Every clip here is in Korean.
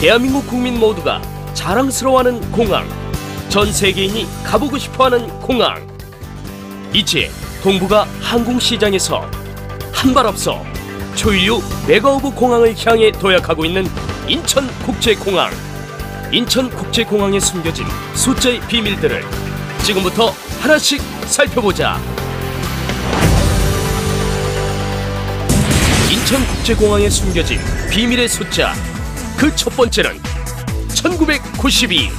대한민국 국민 모두가 자랑스러워하는 공항. 전 세계인이 가보고 싶어하는 공항. 이제 동북아 항공시장에서 한 발 앞서 초일류 메가오브 공항을 향해 도약하고 있는 인천국제공항. 인천국제공항에 숨겨진 숫자의 비밀들을 지금부터 하나씩 살펴보자. 인천국제공항에 숨겨진 비밀의 숫자. 그 첫 번째는 1992.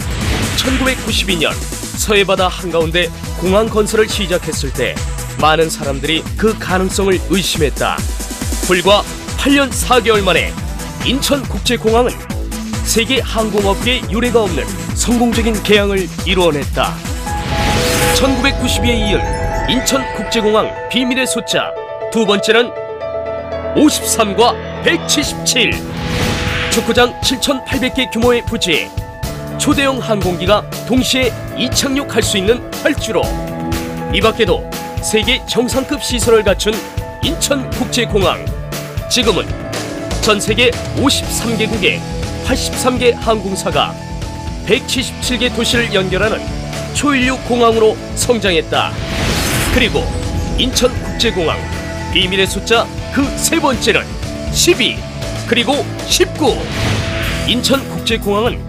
1992년 서해바다 한가운데 공항 건설을 시작했을 때 많은 사람들이 그 가능성을 의심했다. 불과 8년 4개월 만에 인천국제공항은 세계 항공업계에 유례가 없는 성공적인 개항을 이루어냈다. 1992에 이은 인천국제공항 비밀의 숫자 두 번째는 53과 177 축구장 7,800개 규모의 부지에 초대형 항공기가 동시에 이착륙할 수 있는 활주로. 이 밖에도 세계 정상급 시설을 갖춘 인천국제공항. 지금은 전 세계 53개국의 83개 항공사가 177개 도시를 연결하는 초인류 공항으로 성장했다. 그리고 인천국제공항 비밀의 숫자 그 세 번째는 12 그리고 19 인천국제공항은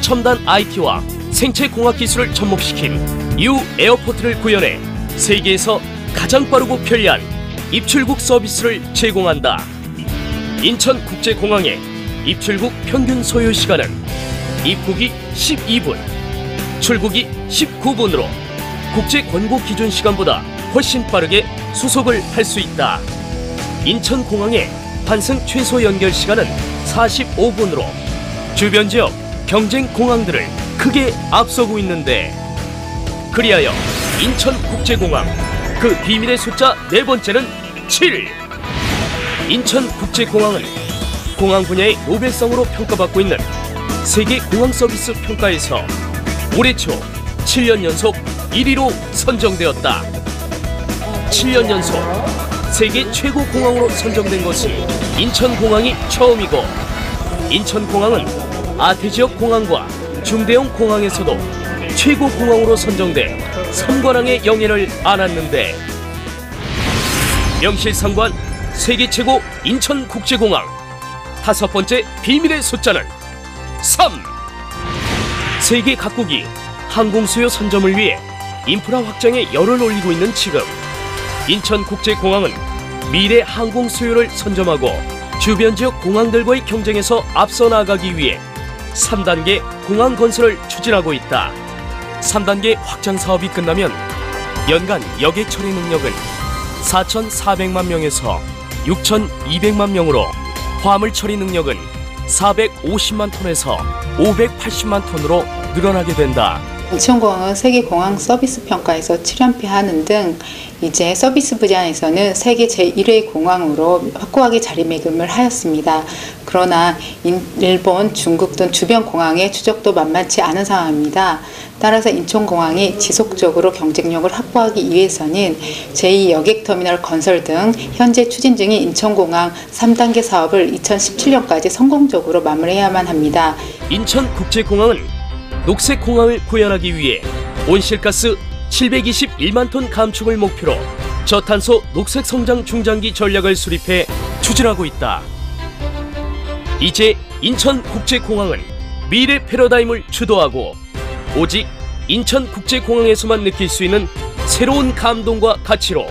첨단 IT와 생체공학 기술을 접목시킨 U 에어포트를 구현해 세계에서 가장 빠르고 편리한 입출국 서비스를 제공한다. 인천국제공항의 입출국 평균 소요 시간은 입국이 12분, 출국이 19분으로 국제 권고 기준 시간보다 훨씬 빠르게 수속을 할 수 있다. 인천공항의 환승 최소 연결 시간은 45분으로 주변 지역 경쟁 공항들을 크게 앞서고 있는데 그리하여 인천국제공항 그 비밀의 숫자 네 번째는 7 인천국제공항은 공항 분야의 노벨상으로 평가받고 있는 세계 공항 서비스 평가에서 올해 초 7년 연속 1위로 선정되었다. 7년 연속 세계 최고 공항으로 선정된 것은 인천공항이 처음이고 인천공항은 아태 지역 공항과 중대형 공항에서도 최고 공항으로 선정돼 삼관왕의 영예를 안았는데 명실상부한 세계 최고 인천국제공항 다섯 번째 비밀의 숫자는 3 세계 각국이 항공 수요 선점을 위해 인프라 확장에 열을 올리고 있는 지금 인천국제공항은 미래 항공 수요를 선점하고 주변 지역 공항들과의 경쟁에서 앞서 나가기 위해 3단계 공항 건설을 추진하고 있다. 3단계 확장 사업이 끝나면 연간 여객 처리 능력은 4,400만 명에서 6,200만 명으로 화물 처리 능력은 450만 톤에서 580만 톤으로 늘어나게 된다. 인천공항은 세계 공항 서비스 평가에서 7연패 하는 등 이제 서비스 분야에서는 세계 제1의 공항으로 확고하게 자리매김을 하였습니다. 그러나 인- 일본, 중국 등 주변 공항의 추적도 만만치 않은 상황입니다. 따라서 인천공항이 지속적으로 경쟁력을 확보하기 위해서는 제2 여객터미널 건설 등 현재 추진 중인 인천공항 3단계 사업을 2017년까지 성공적으로 마무리해야만 합니다. 인천국제공항은 녹색공항을 구현하기 위해 온실가스 721만 톤 감축을 목표로 저탄소 녹색 성장 중장기 전략을 수립해 추진하고 있다. 이제 인천국제공항은 미래 패러다임을 주도하고 오직 인천국제공항에서만 느낄 수 있는 새로운 감동과 가치로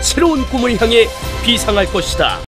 새로운 꿈을 향해 비상할 것이다.